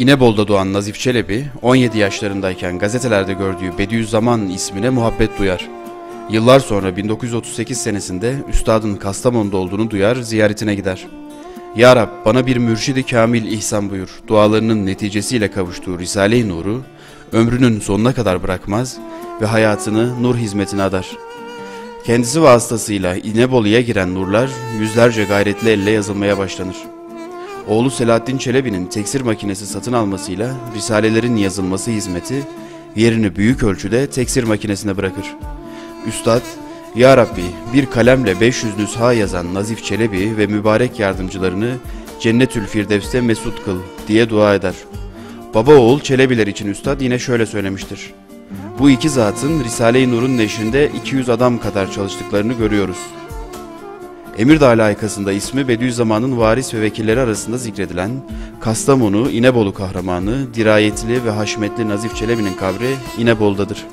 İnebolu'da doğan Nazif Çelebi, 17 yaşlarındayken gazetelerde gördüğü Bediüzzaman ismine muhabbet duyar. Yıllar sonra 1938 senesinde üstadın Kastamonu'da olduğunu duyar, ziyaretine gider. Ya Rab bana bir mürşidi kamil ihsan buyur. Dualarının neticesiyle kavuştuğu Risale-i Nur'u ömrünün sonuna kadar bırakmaz ve hayatını nur hizmetine adar. Kendisi vasıtasıyla İnebolu'ya giren nurlar yüzlerce gayretli elle yazılmaya başlanır. Oğlu Selahattin Çelebi'nin teksir makinesi satın almasıyla risalelerin yazılması hizmeti yerini büyük ölçüde teksir makinesine bırakır. Üstad, Ya Rabbi bir kalemle 500 nüsha yazan Nazif Çelebi ve mübarek yardımcılarını Cennetül Firdevs'te mesut kıl diye dua eder. Baba oğul Çelebiler için Üstad yine şöyle söylemiştir. Bu iki zatın Risale-i Nur'un neşrinde 200 adam kadar çalıştıklarını görüyoruz. Emirdağ layıkasında ismi Bediüzzaman'ın varis ve vekilleri arasında zikredilen Kastamonu, İnebolu kahramanı, dirayetli ve haşmetli Nazif Çelebi'nin kabri İnebolu'dadır.